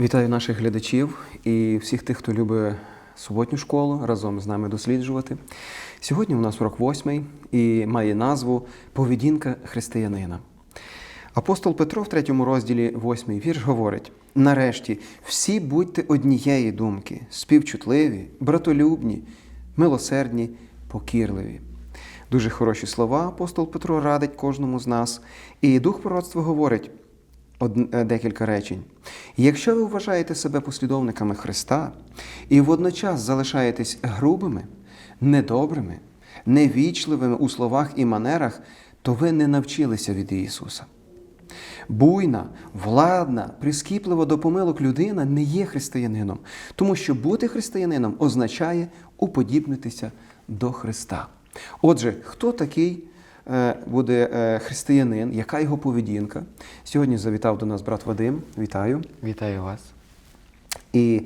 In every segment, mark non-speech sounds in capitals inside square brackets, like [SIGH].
Вітаю наших глядачів і всіх тих, хто любить суботню школу разом з нами досліджувати. Сьогодні у нас урок восьмий і має назву Поведінка християнина. Апостол Петро в третьому розділі восьмий вірш говорить: нарешті всі будьте однієї думки, співчутливі, братолюбні, милосердні, покірливі. Дуже хороші слова апостол Петро радить кожному з нас. І дух пророцтва говорить декілька речень. Якщо ви вважаєте себе послідовниками Христа і водночас залишаєтесь грубими, недобрими, невічливими у словах і манерах, то ви не навчилися від Ісуса. Буйна, владна, прискіплива до помилок людина не є християнином, тому що бути християнином означає уподібнитися до Христа. Отже, хто такий е, буде е, християнин, яка його поведінка? Сьогодні завітав до нас брат Вадим. Вітаю. Вітаю вас. І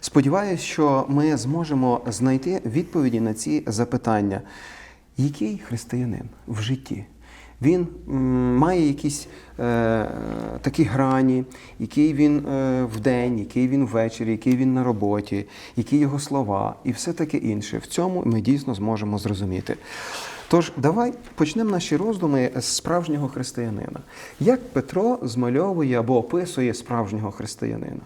сподіваюся, що ми зможемо знайти відповіді на ці запитання. Який християнин в житті? Він має якісь е, такі грані, який він е, вдень, який він ввечері, який він на роботі, які його слова і все таке інше. В цьому ми дійсно зможемо зрозуміти. Тож, давай почнемо наші роздуми з справжнього християнина. Як Петро змальовує або описує справжнього християнина?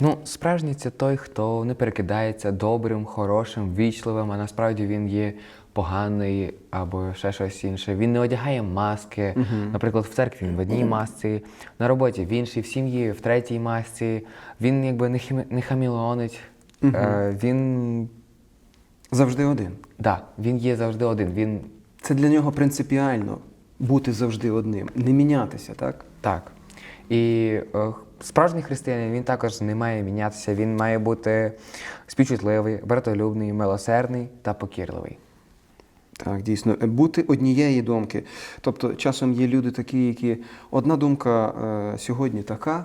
Ну, справжній це той, хто не перекидається добрим, хорошим, вічливим, а насправді він є поганий або ще щось інше. Він не одягає маски. Наприклад, в церкві він в одній масці, на роботі в іншій, в сім'ї в третій масці. Він якби не, хімі... не хамілонить. Е, він, Завжди один. да, він є завжди один. Він Це для нього принципіально бути завжди одним, не мінятися, так? Так. І е, справжній християнин він також не має мінятися. Він має бути співчутливий, братолюбний, милосердний та покірливий. Так, дійсно, бути однієї думки. Тобто, часом є люди такі, які одна думка е, сьогодні така,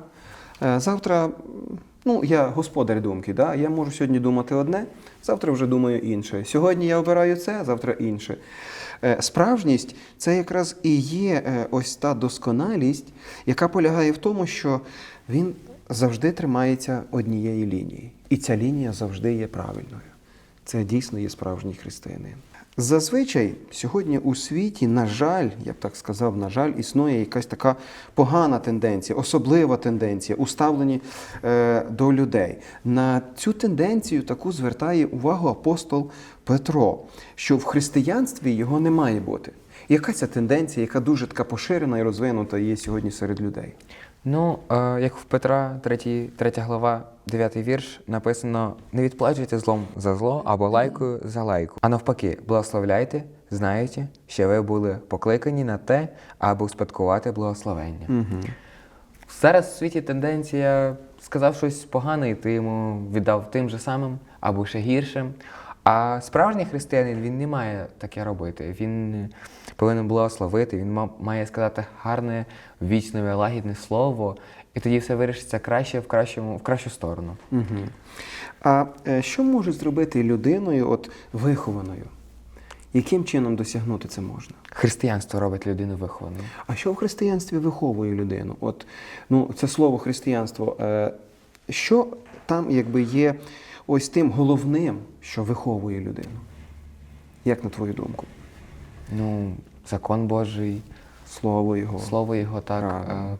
е, завтра, ну, я господар думки, да? я можу сьогодні думати одне, завтра вже думаю інше. Сьогодні я обираю це, завтра інше. Е, Справжність це якраз і є е, ось та досконалість, яка полягає в тому, що він завжди тримається однієї лінії. І ця лінія завжди є правильною. Це дійсно є справжній християнин. Зазвичай сьогодні у світі, на жаль, я б так сказав, на жаль, існує якась така погана тенденція, особлива тенденція у ставленні е, до людей. На цю тенденцію таку звертає увагу апостол Петро, що в християнстві його не має бути. Яка ця тенденція, яка дуже така поширена і розвинута є сьогодні серед людей? Ну, е, як в Петра, 3, 3 глава, 9 вірш, написано: не відплачуйте злом за зло або лайкою за лайку. А навпаки, благословляйте, знаючи, що ви були покликані на те, аби успадкувати благословення. Угу. Зараз в світі тенденція сказав щось погане, і ти йому віддав тим же самим або ще гіршим. А справжній християнин він не має таке робити. Він повинен благословити, він має сказати гарне, вічне, лагідне слово, і тоді все вирішиться краще в кращому, в кращу сторону. Угу. А е, що може зробити людиною от вихованою? Яким чином досягнути це можна? Християнство робить людину вихованою. А що в християнстві виховує людину? От, ну, це слово християнство. Е, що там якби є ось тим головним, що виховує людину? Як на твою думку? Ну, закон Божий, Слово Його, слово Його так, Правильно.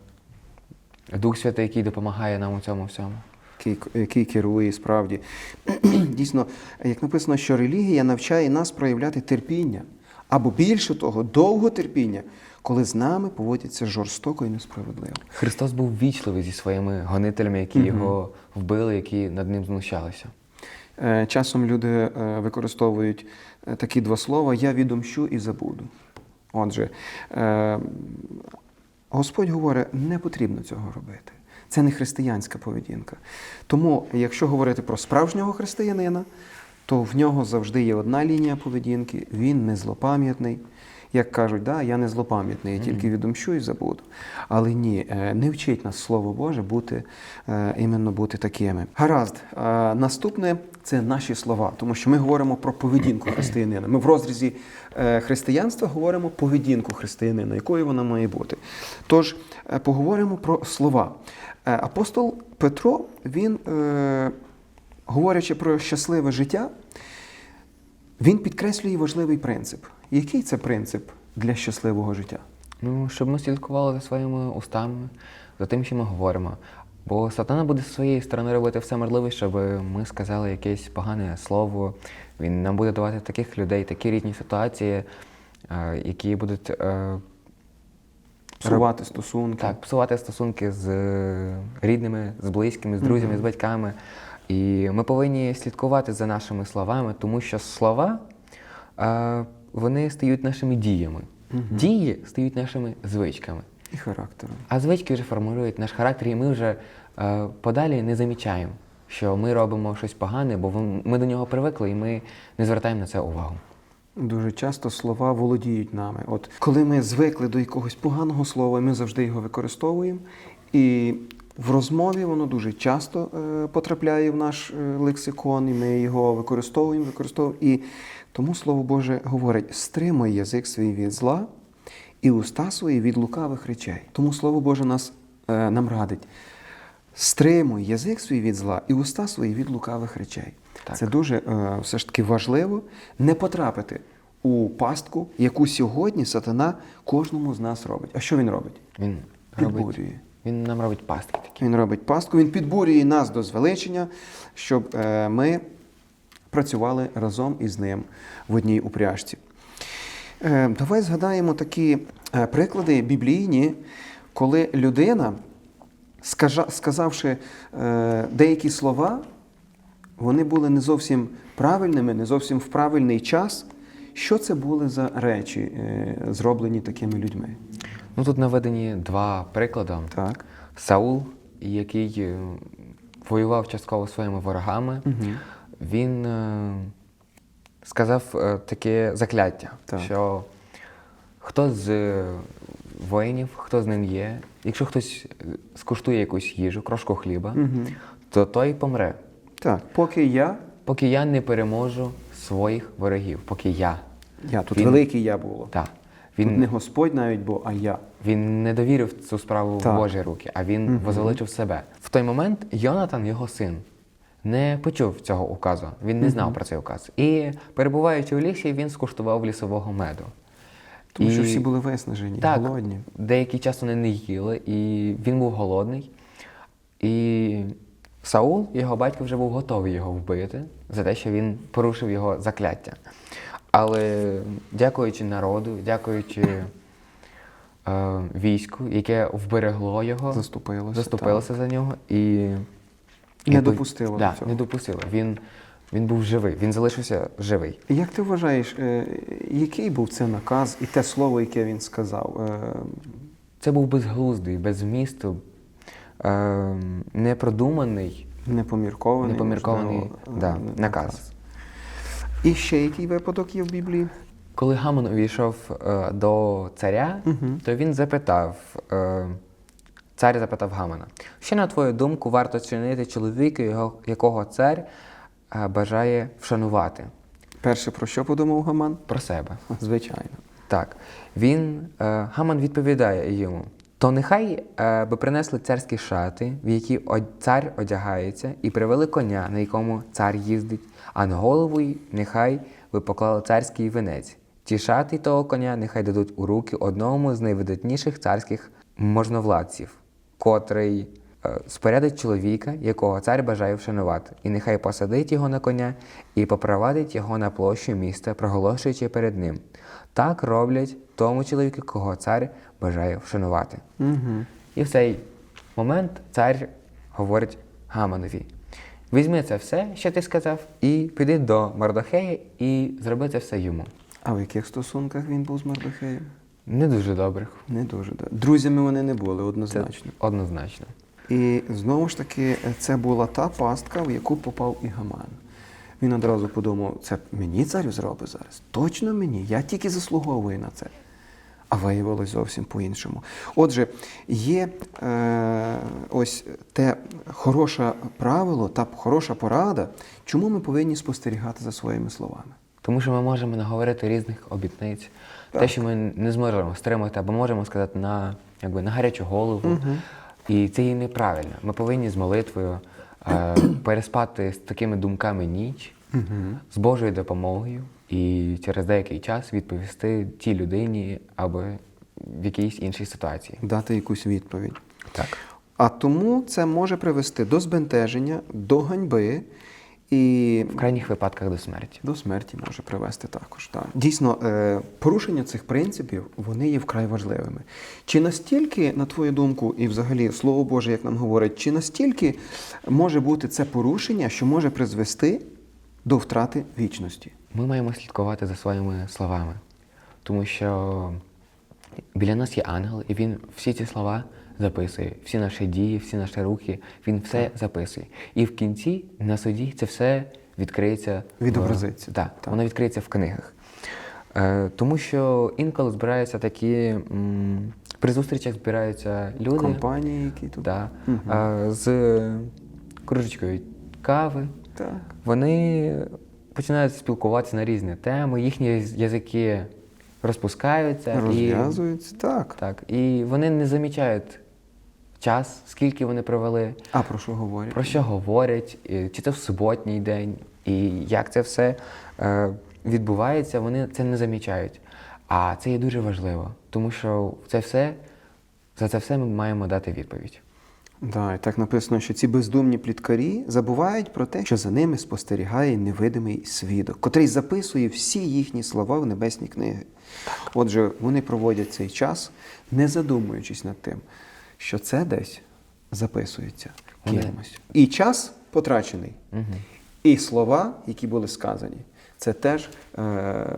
е, Дух Святий, який допомагає нам у цьому всьому. який, який керує справді. [CLEARS THROAT] Дійсно, як написано, що релігія навчає нас проявляти терпіння, або більше того, довго терпіння, коли з нами поводяться жорстоко і несправедливо. Христос був вічливий зі своїми гонителями, які його вбили, які над ним знущалися. Е, Часом люди е, використовують такі два слова я відомщу і забуду. Отже, е, Господь говорить, не потрібно цього робити. Це не християнська поведінка. Тому, якщо говорити про справжнього християнина, то в нього завжди є одна лінія поведінки, він не злопам'ятний, як кажуть, да, я не злопам'ятний, я тільки відомщу і забуду. Але ні, е, не вчить нас Слово Боже бути е, іменно бути такими. Гаразд, е, наступне це наші слова, тому що ми говоримо про поведінку християнина. Ми в розрізі християнства говоримо поведінку християнина, якою вона має бути. Тож поговоримо про слова. Апостол Петро, він, говорячи про щасливе життя, він підкреслює важливий принцип. Який це принцип для щасливого життя? Ну, щоб ми слідкували за своїми устами, за тим, що ми говоримо. Бо сатана буде з своєї сторони робити все можливе, щоб ми сказали якесь погане слово. Він нам буде давати таких людей, такі різні ситуації, е, які будуть е, Псувати стосунки. так, псувати стосунки з рідними, з близькими, з друзями, з батьками. І ми повинні слідкувати за нашими словами, тому що слова е, вони стають нашими діями. Дії стають нашими звичками. І характером. А звички вже формують наш характер, і ми вже е, подалі не замічаємо, що ми робимо щось погане, бо ми до нього привикли і ми не звертаємо на це увагу. Дуже часто слова володіють нами. От коли ми звикли до якогось поганого слова, ми завжди його використовуємо. І в розмові воно дуже часто е, потрапляє в наш е, лексикон, і ми його використовуємо, використовуємо. І тому Слово Боже говорить: стримуй язик свій від зла і уста свої від лукавих речей. Тому Слово Боже нас, е, нам радить. Стримуй язик свій від зла і уста свої від лукавих речей. Так. Це дуже все ж таки важливо не потрапити у пастку, яку сьогодні сатана кожному з нас робить. А що він робить? Він Підбурює. Він нам робить пастки такі. Він робить пастку, він підбурює нас до звеличення, щоб е, ми працювали разом із ним в одній упряжці. Е, Давай згадаємо такі е, приклади біблійні, коли людина, сказавши деякі слова, вони були не зовсім правильними, не зовсім в правильний час. Що це були за речі, зроблені такими людьми? Ну тут наведені два приклади. Так. Саул, який е, воював частково своїми ворогами, він е, сказав е, таке закляття, Так. що хто з воїнів, хто з ним є, якщо хтось скуштує якусь їжу, крошку хліба, то той помре. Так, поки я, Поки я не переможу своїх ворогів, поки я. я тут Він- великий я було. Так. Він не Господь навіть був, а я. Він не довірив цю справу Так. в Божі руки, а він возвеличив себе. В той момент Йонатан, його син, не почув цього указу. Він не знав про цей указ. І перебуваючи у лісі, він скуштував лісового меду. Тому що всі були виснажені, так, голодні. Деякий час вони не їли, і він був голодний. І Саул, його батько, вже був готовий його вбити за те, що він порушив його закляття. Але дякуючи народу, дякуючи е, війську, яке вберегло його, Заступилося, заступилося за нього і Не допустило да, цього. Не допустило. Він, він був живий, він залишився живий. Як ти вважаєш, е, який був це наказ і те слово, яке він сказав? Е, Це був безглуздий, без змісту, е, непродуманий. Непоміркований, Непоміркований, можливо, да, е, наказ. І ще який випадок є в Біблії? Коли Гамон увійшов е, до царя, то він запитав, е, цар запитав Гамона, що на твою думку варто чинити чоловіку, його, якого цар е, бажає вшанувати Перше, про що подумав Гаман? про себе. Звичайно. Так, він, е, Гаман відповідає йому: то нехай е, би принесли царські шати, в які цар одягається, і привели коня, на якому цар їздить, а на голову нехай би поклали царський венець. Ті шати того коня нехай дадуть у руки одному з найвидатніших царських можновладців, котрий е, спорядить чоловіка, якого цар бажає вшанувати, і нехай посадить його на коня і попровадить його на площу міста, проголошуючи перед ним. Так роблять тому чоловіку, кого цар бажає вшанувати. Угу. І в цей момент цар говорить Гаманові: візьми це все, що ти сказав, і піди до Мардохея і зроби це все йому. А в яких стосунках він був з Мардохеєм? Не дуже добрих. Не дуже. да. Друзями вони не були Це однозначно. однозначно. І знову ж таки, це була та пастка, в яку попав і Гаман. Він одразу подумав, це мені царю зробить зараз? Точно мені? Я тільки заслуговую на це. А виявилось зовсім по-іншому. Отже, є е, ось те хороше правило та хороша порада, чому ми повинні спостерігати за своїми словами. Тому що ми можемо наговорити різних обітниць, те, що ми не зможемо стримати, або можемо сказати на, якби, на гарячу голову. І це є неправильно. Ми повинні з молитвою переспати з такими думками ніч з Божою допомогою і через деякий час відповісти тій людині або в якійсь іншій ситуації. Дати якусь відповідь. Так. А тому це може привести до збентеження, до ганьби і В крайніх випадках до смерті. до смерті може привести також. Так. Дійсно, е, порушення цих принципів вони є вкрай важливими. Чи настільки, на твою думку, і взагалі Слово Боже, як нам говорить, чи настільки може бути це порушення, що може призвести до втрати вічності? Ми маємо слідкувати за своїми словами, тому що біля нас є ангел, і він всі ці слова записує, всі наші дії, всі наші рухи, він все записує. І в кінці на суді це все відкриється. в- Відобразиться. Так, воно відкриється в книгах. Е, тому що інколи збираються такі. м, при зустрічах збираються люди. Компанії, які тут. Да, е, з кружечкою кави. Так. Вони починають спілкуватися на різні теми, їхні язики розпускаються і, Розв'язуються. Так. так, і вони не замічають час, скільки вони провели, А про що говорять? про що говорять, чи це в суботній день, і як це все е, відбувається, вони це не замічають. А це є дуже важливо, тому що це все, за це все ми маємо дати відповідь. Да, і так написано, що ці бездумні пліткарі забувають про те, що за ними спостерігає невидимий свідок, котрий записує всі їхні слова в небесні книги. Отже, вони проводять цей час, не задумуючись над тим, що це десь записується кимось. І час потрачений, і слова, які були сказані, це теж е,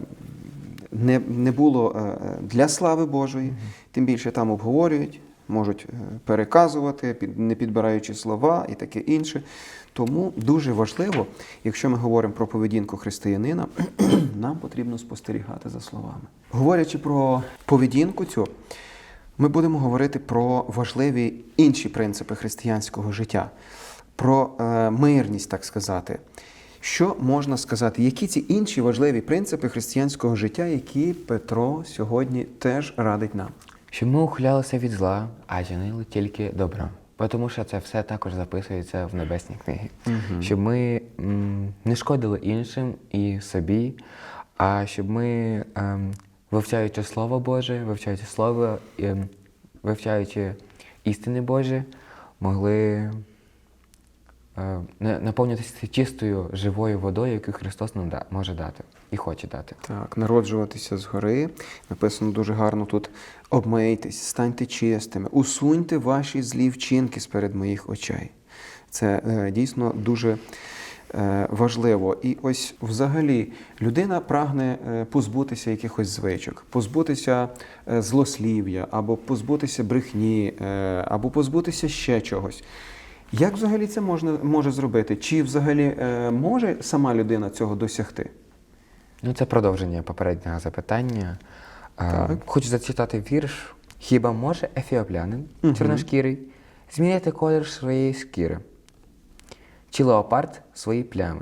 не, не було е, для слави Божої, тим більше там обговорюють, можуть е, переказувати, під, не підбираючи слова і таке інше. Тому дуже важливо, якщо ми говоримо про поведінку християнина, [CLEARS THROAT] нам потрібно спостерігати за словами. Говорячи про поведінку цю, ми будемо говорити про важливі інші принципи християнського життя, про е, мирність, так сказати. Що можна сказати? Які ці інші важливі принципи християнського життя, які Петро сьогодні теж радить нам? Щоб ми ухилялися від зла, а чинили тільки добро. Тому що це все також записується в небесній книгі. Щоб ми м, не шкодили іншим і собі, а щоб ми, ем, вивчаючи Слово Боже, вивчаючи Слово, ем, вивчаючи істини Божі, могли е, на- наповнитися чистою живою водою, яку Христос нам да, може дати і хоче дати. Так, народжуватися згори. Написано дуже гарно тут: обмийтесь, станьте чистими, усуньте ваші злі вчинки сперед моїх очей. Це е, дійсно дуже важливо. І ось взагалі людина прагне е, позбутися якихось звичок, позбутися е, злослів'я, або позбутися брехні, е, або позбутися ще чогось. Як взагалі це можна може зробити? Чи взагалі е, може сама людина цього досягти? Ну, це продовження попереднього запитання. Так. Хочу зачитати вірш. Хіба може ефіоплянин, чорношкірий, змінити колір своєї шкіри? Чи леопард свої плями?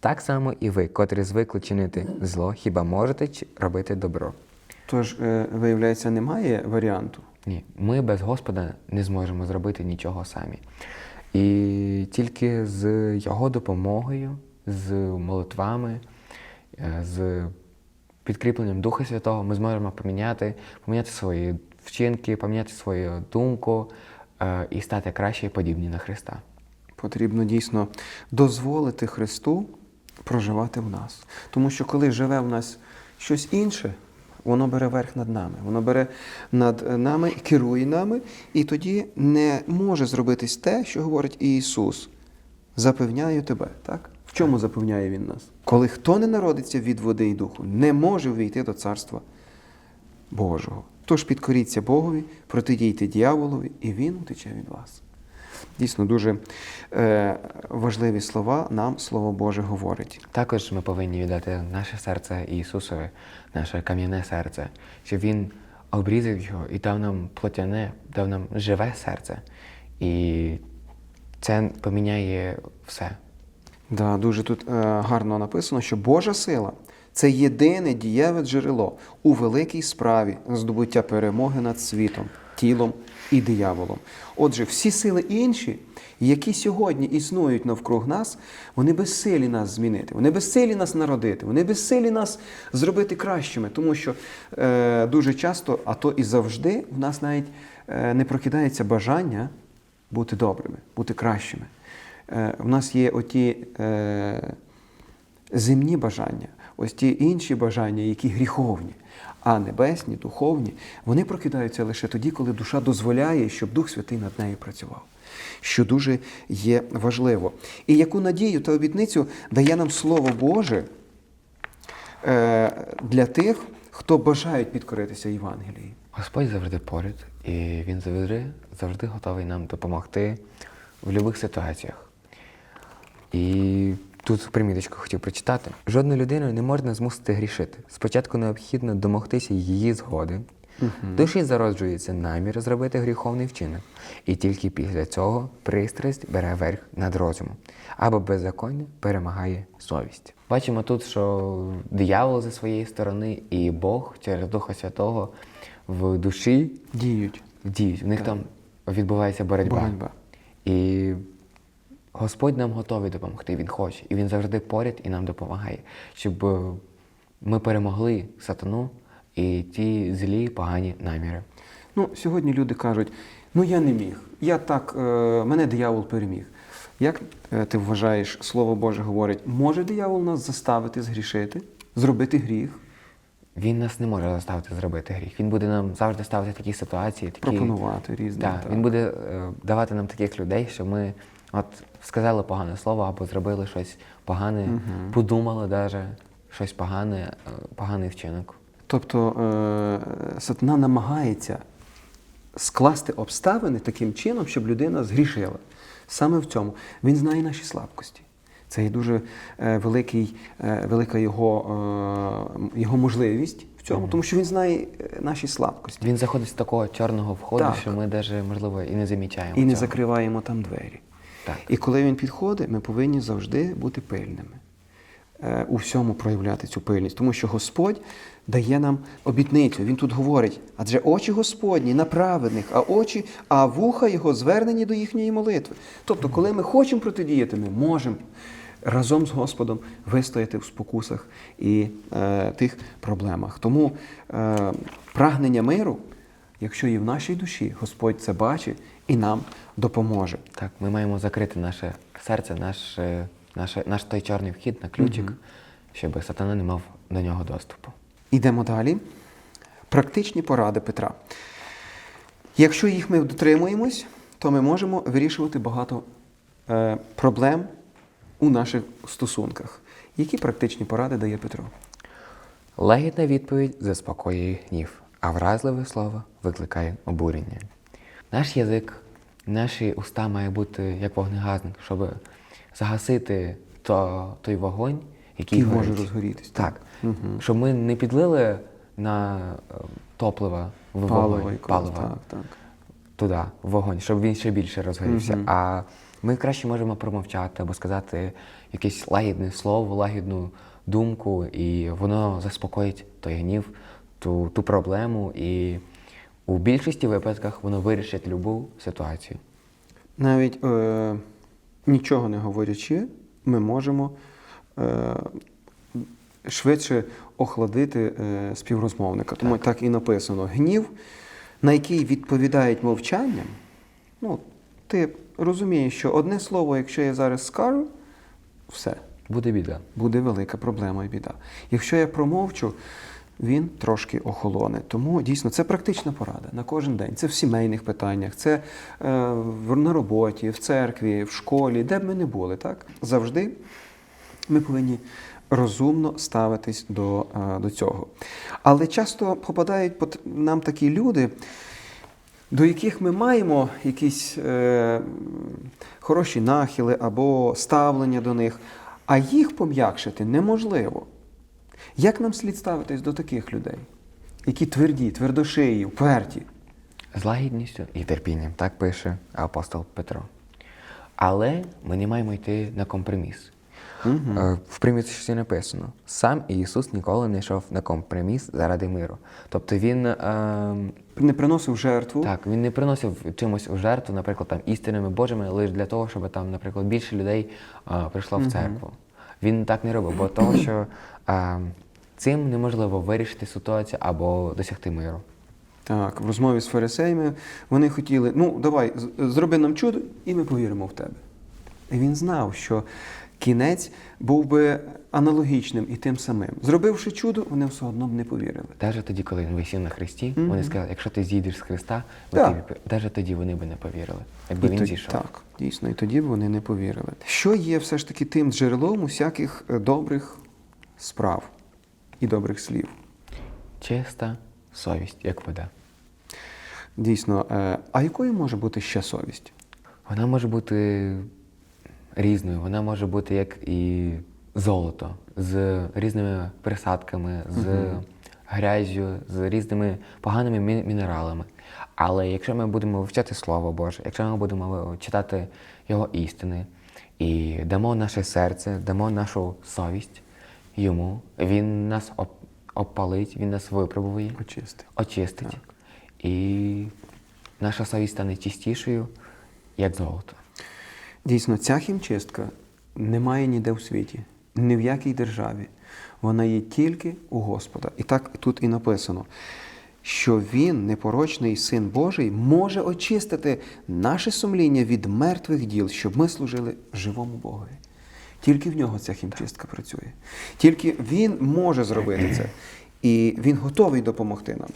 Так само і ви, котрі звикли чинити зло, хіба можете робити добро? Тож, е, виявляється, немає варіанту. Ні, ми без Господа не зможемо зробити нічого самі. І тільки з Його допомогою, з молитвами, е, з підкріпленням Духа Святого ми зможемо поміняти, поміняти свої вчинки, поміняти свою думку е, і стати краще і подібні на Христа. Потрібно дійсно дозволити Христу проживати в нас. Тому що коли живе в нас щось інше, воно бере верх над нами. Воно бере над нами, керує нами, і тоді не може зробитись те, що говорить Ісус. Запевняю тебе, так? В чому запевняє Він нас? Коли хто не народиться від води і духу, не може війти до Царства Божого. Тож підкоріться Богові, протидійте дьяволові, і він утече від вас. Дійсно, дуже е, важливі слова нам Слово Боже говорить. Також ми повинні віддати наше серце Ісусові, наше кам'яне серце, щоб Він обрізав його і дав нам плотяне, дав нам живе серце. І це поміняє все. Да, дуже тут е, гарно написано, що Божа сила це єдине дієве джерело у великій справі здобуття перемоги над світом, тілом і дияволом. Отже, всі сили інші, які сьогодні існують навкруг нас, вони безсилі нас змінити, вони безсилі нас народити, вони безсилі нас зробити кращими, тому що е, дуже часто, а то і завжди, в нас навіть е, не прокидається бажання бути добрими, бути кращими. Е, в нас є оті е, земні бажання, ось ті інші бажання, які гріховні, а небесні, духовні, вони прокидаються лише тоді, коли душа дозволяє, щоб Дух Святий над нею працював. Що дуже є важливо. І яку надію та обітницю дає нам Слово Боже е, для тих, хто бажають підкоритися Євангелії. Господь завжди поряд, і Він завжди, завжди готовий нам допомогти в будь-яких ситуаціях. І тут приміточку хотів прочитати. Жодну людину не можна змусити грішити. Спочатку необхідно домогтися її згоди. Душі зароджується намір зробити гріховний вчинок, і тільки після цього пристрасть бере верх над розумом, або беззаконня перемагає совість. Бачимо тут, що диявол зі своєї сторони і Бог через Духа Святого в душі Діють. діють. В них там відбувається боротьба. Боротьба. І Господь нам готовий допомогти, Він хоче. І Він завжди поряд і нам допомагає, щоб е, ми перемогли сатану і ті злі, погані наміри. Ну, сьогодні люди кажуть: ну я не міг, я так, е, мене диявол переміг. Як е, ти вважаєш, Слово Боже говорить, може диявол нас заставити згрішити, зробити гріх, Він нас не може заставити зробити гріх. Він буде нам завжди ставити такі ситуації, такі пропонувати різне? Так, так. він буде давати нам таких людей, що ми от сказали погане слово або зробили щось погане, подумали даже щось погане, е, поганий вчинок. Тобто е, сатана намагається скласти обставини таким чином, щоб людина згрішила. Саме в цьому. Він знає наші слабкості. Це є дуже е, великий, е, велика його, е, його можливість в цьому, тому що він знає наші слабкості. Він заходить з такого чорного входу, Так. що ми навіть, можливо, і не замічаємо. І не закриваємо там двері. І коли він підходить, ми повинні завжди бути пильними. Е, У всьому проявляти цю пильність, тому що Господь дає нам обітницю. Він тут говорить: адже очі Господні на праведних, а очі, а вуха його звернені до їхньої молитви. Тобто, коли ми хочемо протидіяти, ми можемо разом з Господом вистояти в спокусах і е, тих проблемах. Тому е, прагнення миру, якщо є в нашій душі, Господь це бачить і нам допоможе. Так, ми маємо закрити наше серце, наш, е, наше, наш той чорний вхід на ключик, щоб сатана не мав до нього доступу. Ідемо далі. Практичні поради Петра. Якщо їх ми дотримуємось, то ми можемо вирішувати багато е, проблем у наших стосунках. Які практичні поради дає Петро? Лагідна відповідь заспокоює гнів, а вразливе слово викликає обурення. Наш язик, наші уста має бути як вогнегасник, щоб загасити то, той вогонь, який Який може горить. розгорітись, Так. так. Щоб ми не підлили на е, топливо в вогонь, якогось, паливо Так, так. туди, в вогонь, щоб він ще більше розгорівся. Мгм. А ми краще можемо промовчати або сказати якесь лагідне слово, лагідну думку, і воно заспокоїть той гнів, ту, ту проблему, і у більшості випадках воно вирішить любу ситуацію. Навіть е, нічого не говорячи, ми можемо е, швидше охладити е, співрозмовника. Тому так. і написано: гнів, на який відповідають мовчанням. Ну, ти розумієш, що одне слово, якщо я зараз скажу, все, Буде біда. буде велика проблема і біда. Якщо я промовчу, він трошки охолоне. Тому дійсно це практична порада на кожен день. Це в сімейних питаннях, це е, на роботі, в церкві, в школі, де б ми не були. Так? Завжди ми повинні розумно ставитись до, е, до цього. Але часто попадають нам такі люди, до яких ми маємо якісь е, хороші нахили або ставлення до них, а їх пом'якшити неможливо. Як нам слід ставитись до таких людей, які тверді, твердошиї, вперті? З лагідністю і терпінням, так пише апостол Петро. Але ми не маємо йти на компроміс. Е, В приміщенні написано: сам Ісус ніколи не йшов на компроміс заради миру. Тобто він, е, Не приносив жертву. так, він не приносив чимось у жертву, наприклад, там істинами Божими, лише для того, щоб там, наприклад, більше людей е, прийшло в церкву. Він так не робив, бо того, що е, цим неможливо вирішити ситуацію або досягти миру. Так, в розмові з фарисеями вони хотіли, ну давай, зроби нам чудо, і ми повіримо в тебе. І він знав, що кінець був би аналогічним і тим самим. Зробивши чудо, вони все одно б не повірили. Навіть тоді, коли він висів на хресті, Мгм. вони сказали, якщо ти зійдеш з Христа, навіть тоді вони би не повірили, якби І він тоді- зійшов. Так, дійсно, і тоді б вони не повірили. Що є все ж таки тим джерелом усяких е, добрих справ і добрих слів? Чиста совість, як вода. Дійсно, е, а якою може бути ще совість? Вона може бути різною, вона може бути як і золото з різними присадками, з грязю, з різними поганими мінералами. Але якщо ми будемо вивчати Слово Боже, якщо ми будемо читати Його істини і дамо наше серце, дамо нашу совість йому, він нас оп- обпалить, він нас випробує Очисти. очистить. І наша совість стане чистішою, як золото. Дійсно, ця хімчистка немає ніде в світі, ні в якій державі. Вона є тільки у Господа. І так тут і написано, що Він, непорочний Син Божий, може очистити наше сумління від мертвих діл, щоб ми служили живому Богові. Тільки в нього ця хімчистка працює. Тільки Він може зробити це. І Він готовий допомогти нам.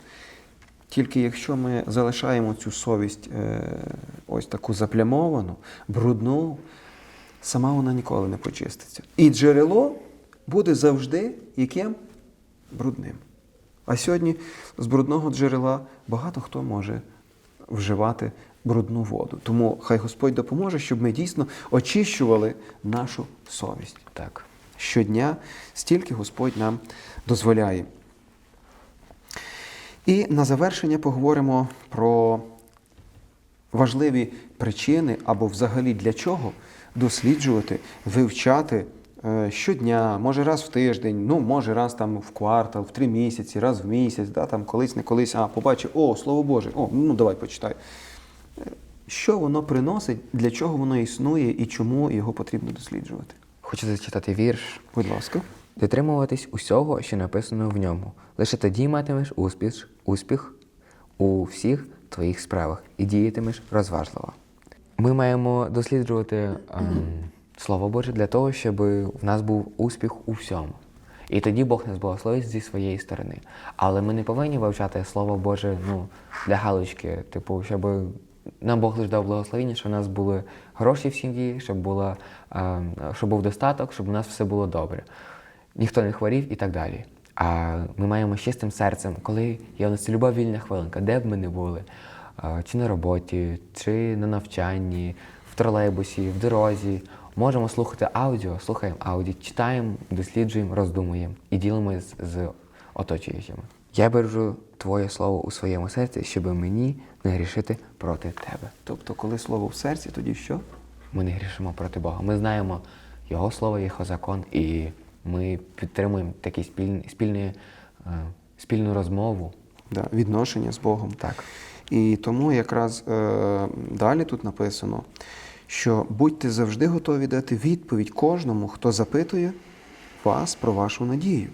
Тільки якщо ми залишаємо цю совість е, ось таку заплямовану, брудну, сама вона ніколи не почиститься. І джерело буде завжди яким? Брудним. А сьогодні з брудного джерела багато хто може вживати брудну воду. Тому хай Господь допоможе, щоб ми дійсно очищували нашу совість. Так. Щодня стільки Господь нам дозволяє. І на завершення поговоримо про важливі причини або взагалі для чого досліджувати, вивчати е, щодня, може раз в тиждень, ну може раз там в квартал, в три місяці, раз в місяць, да, там колись не колись, а побачив, о, слово Боже, о, ну давай почитай. Що воно приносить, для чого воно існує і чому його потрібно досліджувати? Хочу зачитати вірш. Будь ласка. Дотримуватись усього, що написано в ньому. Лише тоді матимеш успіх, успіх у всіх твоїх справах і діятимеш розважливо. Ми маємо досліджувати ем, Слово Боже для того, щоб в нас був успіх у всьому. І тоді Бог нас благословить зі своєї сторони. Але ми не повинні вивчати Слово Боже ну, для галочки, типу, щоб нам Бог лише дав благословення, щоб у нас були гроші в сім'ї, щоб, була, щоб був достаток, щоб у нас все було добре. Ніхто не хворів і так далі. А ми маємо з чистим серцем, коли є у нас люба вільна хвилинка, де б ми не були, чи на роботі, чи на навчанні, в тролейбусі, в дорозі. Можемо слухати аудіо, слухаємо аудіо, читаємо, досліджуємо, роздумуємо і ділимось з оточуючими. Я бережу Твоє слово у своєму серці, щоб мені не грішити проти тебе. Тобто, коли слово в серці, тоді що? Ми не грішимо проти Бога. Ми знаємо Його слово, Його закон, і ми підтримуємо такі спільні, спільні, е, спільну розмову. Да, відношення з Богом. Так. І тому якраз е, далі тут написано, що будьте завжди готові дати відповідь кожному, хто запитує вас про вашу надію.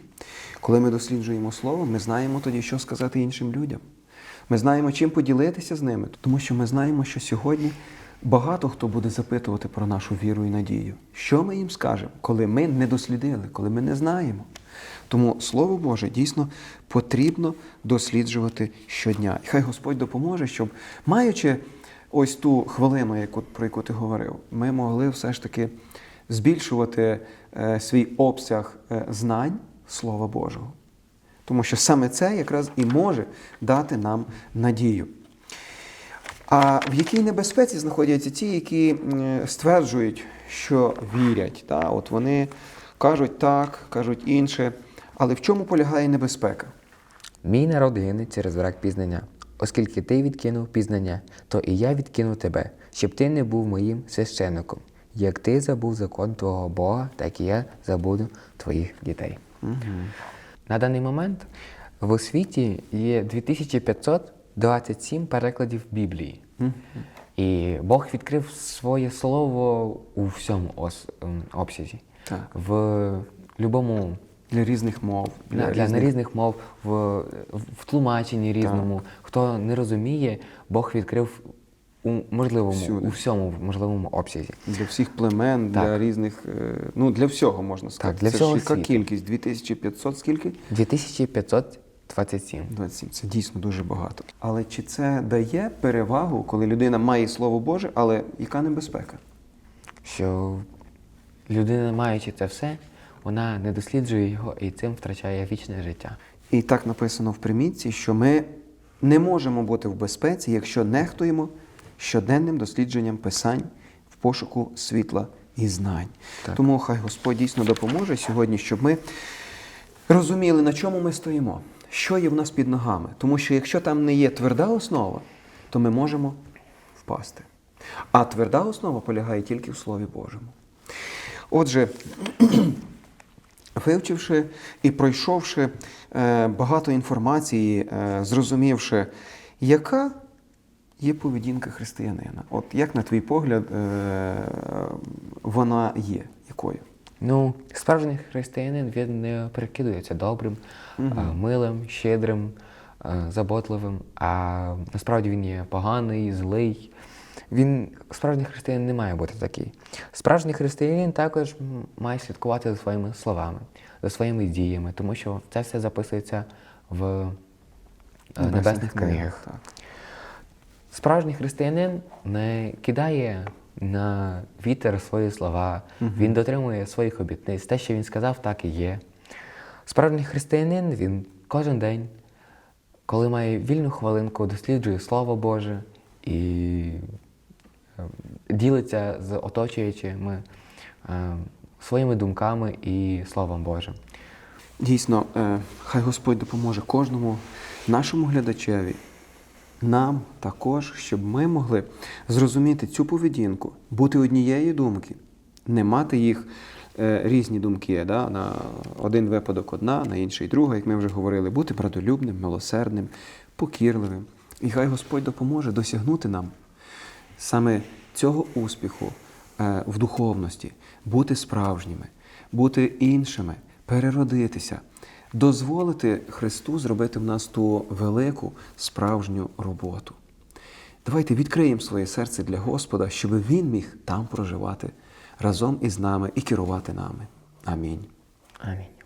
Коли ми досліджуємо слово, ми знаємо тоді, що сказати іншим людям. Ми знаємо, чим поділитися з ними, тому що ми знаємо, що сьогодні багато хто буде запитувати про нашу віру і надію. Що ми їм скажемо, коли ми не дослідили, коли ми не знаємо. Тому Слово Боже дійсно потрібно досліджувати щодня. І хай Господь допоможе, щоб, маючи ось ту хвилину, яку, про яку ти говорив, ми могли все ж таки збільшувати е, свій обсяг е, знань Слова Божого. Тому що саме це якраз і може дати нам надію. А в якій небезпеці знаходяться ті, які стверджують, що вірять? Та? От вони кажуть так, кажуть інше. Але в чому полягає небезпека? Мій народ гине через брак пізнання. Оскільки ти відкинув пізнання, то і я відкину тебе, щоб ти не був моїм священником. Як ти забув закон твого Бога, так і я забуду твоїх дітей. На даний момент в світі є 2527 перекладів Біблії. І Бог відкрив своє слово у всьому ос- обсязі. Так. В будь-якому Для різних мов. для, для різних... різних мов, в, в тлумаченні різному. Хто не розуміє, Бог відкрив у можливому, Всюди. у всьому можливому обсязі. Для всіх племен, Так. для різних, е, ну для всього можна сказати. для Це всього ж яка світу. кількість? 2500 скільки? 2527. 27. Це дійсно дуже багато. Але чи це дає перевагу, коли людина має слово Боже, але яка небезпека? Що людина, маючи це все, вона не досліджує його і цим втрачає вічне життя. І так написано в примітці, що ми не можемо бути в безпеці, якщо нехтуємо щоденним дослідженням писань в пошуку світла і знань. Так. Тому хай Господь дійсно допоможе сьогодні, щоб ми розуміли, на чому ми стоїмо, що є в нас під ногами. Тому що якщо там не є тверда основа, то ми можемо впасти. А тверда основа полягає тільки в Слові Божому. Отже, [CLEARS THROAT] вивчивши і пройшовши е, багато інформації, е, зрозумівши, яка є поведінка християнина. От як на твій погляд, е, вона є якою? Ну, справжній християнин він не перекидується добрим, а, милим, щедрим, заботливим, а насправді він є поганий, злий. Він справжній християнин не має бути такий. Справжній християнин також має слідкувати за своїми словами, за своїми діями, тому що це все записується в е, небесних книгах. Так. Справжній християнин не кидає на вітер свої слова, він дотримує своїх обітниць. Те, що він сказав, так і є. Справжній християнин він кожен день, коли має вільну хвилинку, досліджує Слово Боже і е, ділиться з оточуючими е, своїми думками і Словом Божим. Дійсно, е, хай Господь допоможе кожному нашому глядачеві, нам також, щоб ми могли зрозуміти цю поведінку, бути однієї думки, не мати їх е, різні думки. Да? На один випадок одна, на інший друга, як ми вже говорили, бути правдолюбним, милосердним, покірливим. І хай Господь допоможе досягнути нам саме цього успіху е, в духовності, бути справжніми, бути іншими, переродитися, дозволити Христу зробити в нас ту велику справжню роботу. Давайте відкриємо своє серце для Господа, щоб Він міг там проживати разом із нами і керувати нами. Амінь. Амінь.